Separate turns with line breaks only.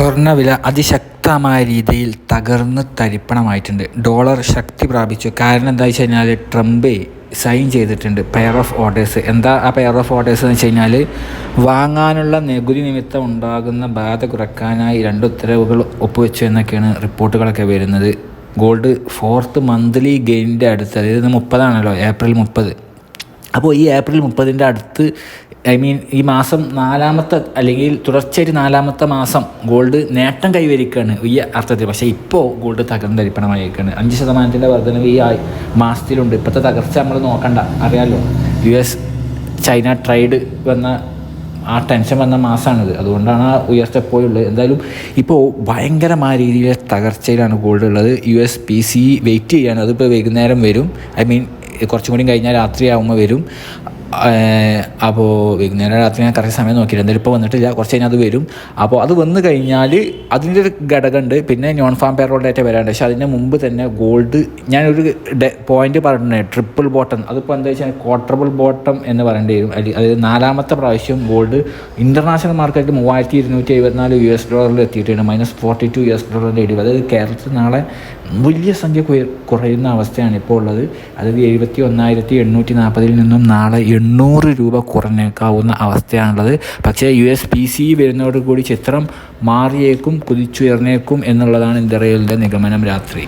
സ്വർണവില അതിശക്തമായ രീതിയിൽ തകർന്ന് തരിപ്പണമായിട്ടുണ്ട്. ഡോളർ ശക്തി പ്രാപിച്ചു. കാരണം എന്താ വെച്ച് കഴിഞ്ഞാൽ ട്രംപ് സൈൻ ചെയ്തിട്ടുണ്ട് പെയർ ഓഫ് ഓർഡേഴ്സ് എന്താ ആ പെയർ ഓഫ് ഓർഡേഴ്സ് എന്ന് വെച്ച് കഴിഞ്ഞാൽ വാങ്ങാനുള്ള നികുതി നിമിത്തം ഉണ്ടാകുന്ന ബാധ കുറയ്ക്കാനായി രണ്ട് ഉത്തരവുകൾ ഒപ്പുവെച്ചു എന്നൊക്കെയാണ് റിപ്പോർട്ടുകളൊക്കെ വരുന്നത്. ഗോൾഡ് ഫോർത്ത് മന്ത്ലി ഗെയിനിന്റെ അടുത്ത് അതായത് മുപ്പതാണല്ലോ ഏപ്രിൽ മുപ്പത്. അപ്പോൾ ഈ ഏപ്രിൽ മുപ്പതിന്റെ അടുത്ത് ഐ മീൻ ഈ മാസം നാലാമത്തെ അല്ലെങ്കിൽ തുടർച്ചയായിട്ട് നാലാമത്തെ മാസം ഗോൾഡ് നേട്ടം കൈവരിക്കുകയാണ് ഈ അർത്ഥത്തിൽ. പക്ഷേ ഇപ്പോൾ ഗോൾഡ് തകർന്നരിപ്പണമായിരിക്കുകയാണ് അഞ്ച് ശതമാനത്തിന്റെ വർധനവ് ഈ മാസത്തിലുണ്ട്. ഇപ്പോഴത്തെ തകർച്ച നമ്മൾ നോക്കണ്ട. അറിയാമല്ലോ യു എസ് ചൈന ട്രേഡ് വന്ന ആ ടെൻഷൻ വന്ന മാസമാണിത് അതുകൊണ്ടാണ് ആ ഉയർച്ച എപ്പോഴുള്ളത് എന്തായാലും ഇപ്പോൾ ഭയങ്കരമായ രീതിയിലെ തകർച്ചയിലാണ് ഗോൾഡ് ഉള്ളത്. U S P C wait ചെയ്യാണ്. അതിപ്പോൾ വൈകുന്നേരം വരും. ഐ മീൻ കുറച്ചും കൂടി കഴിഞ്ഞാൽ രാത്രിയാകുമ്പോൾ വരും. അപ്പോൾ വൈകുന്നേരം രാത്രി ഞാൻ കറക്റ്റ് സമയം നോക്കി എന്തായാലും ഇപ്പോൾ വന്നിട്ടില്ല. കുറച്ച് കഴിഞ്ഞാൽ അത് വരും. അപ്പോൾ അത് വന്നു കഴിഞ്ഞാൽ അതിന്റെ ഒരു ഘടകമുണ്ട് പിന്നെ നോൺ ഫാം പേറോൾ ഡേറ്റ വരാണ്ട്. പക്ഷേ അതിന്റെ മുമ്പ് തന്നെ ഗോൾഡ് ഞാനൊരു പോയിന്റ് പറഞ്ഞിട്ടുണ്ട് ട്രിപ്പിൾ ബോട്ടം അതിപ്പോൾ എന്താ വെച്ചാൽ ക്വാർട്ടറബിൾ ബോട്ടം എന്ന് പറയേണ്ടി വരും. അതായത് നാലാമത്തെ പ്രാവശ്യം ഗോൾഡ് ഇന്റർനാഷണൽ മാർക്കറ്റിൽ മൂവായിരത്തി ഇരുന്നൂറ്റി എഴുപത്തിനാല് യു എസ് ഡോളറിൽ എത്തിയിട്ടുണ്ട്. Minus forty two U S ഡോളറിന്റെ ഇടിവ്. അതായത് കേരളത്തിൽ നാളെ വലിയ സംഖ്യ കുറയുന്ന അവസ്ഥയാണ് ഇപ്പോൾ ഉള്ളത്. അതായത് എഴുപത്തി ഒന്നായിരത്തി എണ്ണൂറ്റി നാൽപ്പതിൽ നിന്നും നാളെ എണ്ണൂറ് രൂപ കുറഞ്ഞേക്കാവുന്ന അവസ്ഥയാണുള്ളത്. പക്ഷേ യു എസ് പി സി വരുന്നതോടുകൂടി ചിത്രം മാറിയേക്കും കുതിച്ചുയർന്നേക്കും എന്നുള്ളതാണ് ഇന്ത്യയിലെ നിഗമനം രാത്രി.